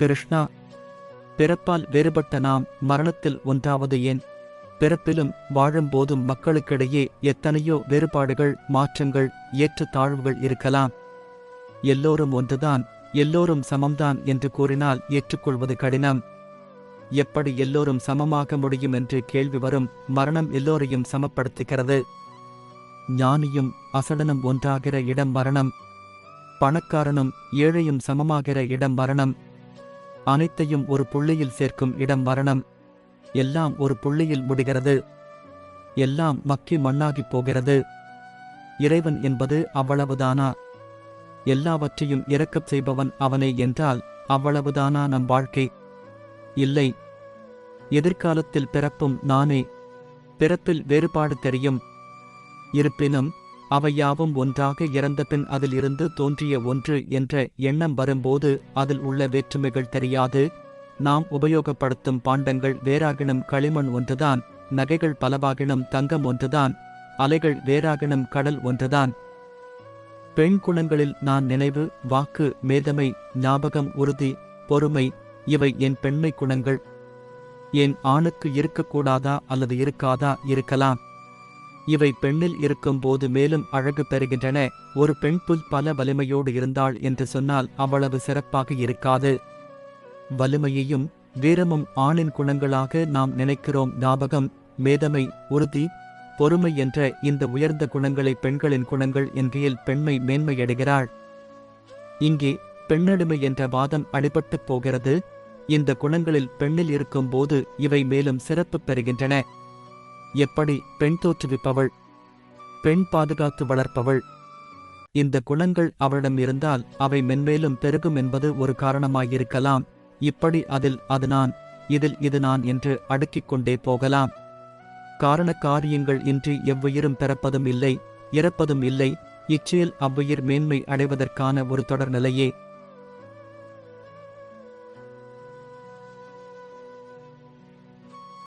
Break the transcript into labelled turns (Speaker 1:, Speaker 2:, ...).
Speaker 1: கிருஷ்ணா பிறப்பால் வேறுபட்ட நாம் மரணத்தில் ஒன்றாவது ஏன்? பிறப்பிலும் வாழும்போதும் மக்களுக்கிடையே எத்தனையோ வேறுபாடுகள் மாற்றங்கள் ஏற்றத்தாழ்வுகள் இருக்கலாம். எல்லோரும் ஒன்றுதான் எல்லோரும் சமம்தான் என்று கூறினால் ஏற்றுக்கொள்வது கடினம். எப்படி எல்லோரும் சமமாக முடியும் என்று கேள்வி வரும் மரணம் எல்லோரையும் சமப்படுத்துகிறது. ஞானியும் அசடனும் ஒன்றாகிற இடம் மரணம். பணக்காரனும் ஏழையும் சமமாகிற இடம் மரணம். அனைத்தையும் ஒரு புள்ளியில் சேர்க்கும் இடம் மரணம். எல்லாம் ஒரு புள்ளியில் முடிகிறது. எல்லாம் மக்கி மண்ணாகிப் போகிறது. இறைவன் என்பது அவ்வளவுதானா? எல்லாவற்றையும் இறக்கச் செய்பவன் அவனே என்றால் அவ்வளவுதானா நம் வாழ்க்கை? இல்லை. எதிர்காலத்தில் பிறப்பும் நானே. பிறப்பில் வேறுபாடு தெரியும். இருப்பினும் அவையாவும் ஒன்றாக இறந்தபின் அதிலிருந்து தோன்றிய ஒன்று என்ற எண்ணம் வரும்போது அதில் உள்ள வேற்றுமைகள் தெரியாது. நாம் உபயோகப்படுத்தும் பாண்டங்கள் வேறாகினும் களிமண் ஒன்றுதான் நகைகள் பலவாகினும் தங்கம் ஒன்றுதான் அலைகள் வேறாகினும் கடல் ஒன்றுதான். பெண் குணங்களில் நான் நினைவு வாக்கு மேதமை ஞாபகம் உறுதி பொறுமை இவை என் பெண்மை குணங்கள். என் ஆணுக்கு இருக்கக்கூடாதா அல்லது இருக்காதா இருக்கலாம். இவை பெண்ணில் இருக்கும்போது மேலும் அழகு பெறுகின்றன. ஒரு பெண் புல் பல வலிமையோடு இருந்தாள் என்று சொன்னால் அவ்வளவு சிறப்பாக இருக்காது. வலிமையையும் வீரமும் ஆணின் குணங்களாக நாம் நினைக்கிறோம். ஞாபகம் மேதமை உறுதி பொறுமை என்ற இந்த உயர்ந்த குணங்களை பெண்களின் குணங்கள் என்கையில் பெண்மை மேன்மையடைகிறாள். இங்கே பெண்ணடிமை என்ற வாதம் அடிபட்டுப் போகிறது. இந்த குணங்களில் பெண்ணில் இருக்கும்போது இவை மேலும் சிறப்பு பெறுகின்றன. எப்படி பெண் தோற்றுவிப்பவள்? பெண் பாதுகாத்து வளர்ப்பவள்? இந்த குணங்கள் அவளிடம் இருந்தால் அவை மென்மேலும் பெருகும் என்பது ஒரு காரணமாயிருக்கலாம். இப்படி அதில் அது நான் இதில் இது நான் என்று அடுக்கிக் கொண்டே போகலாம். காரண காரியங்கள் இன்றி எவ்வுயிரும் பிறப்பதும் இல்லை இறப்பதும் இல்லை. இச்செயல் அவ்வுயிர் மேன்மை அடைவதற்கான ஒரு தொடர்நிலையே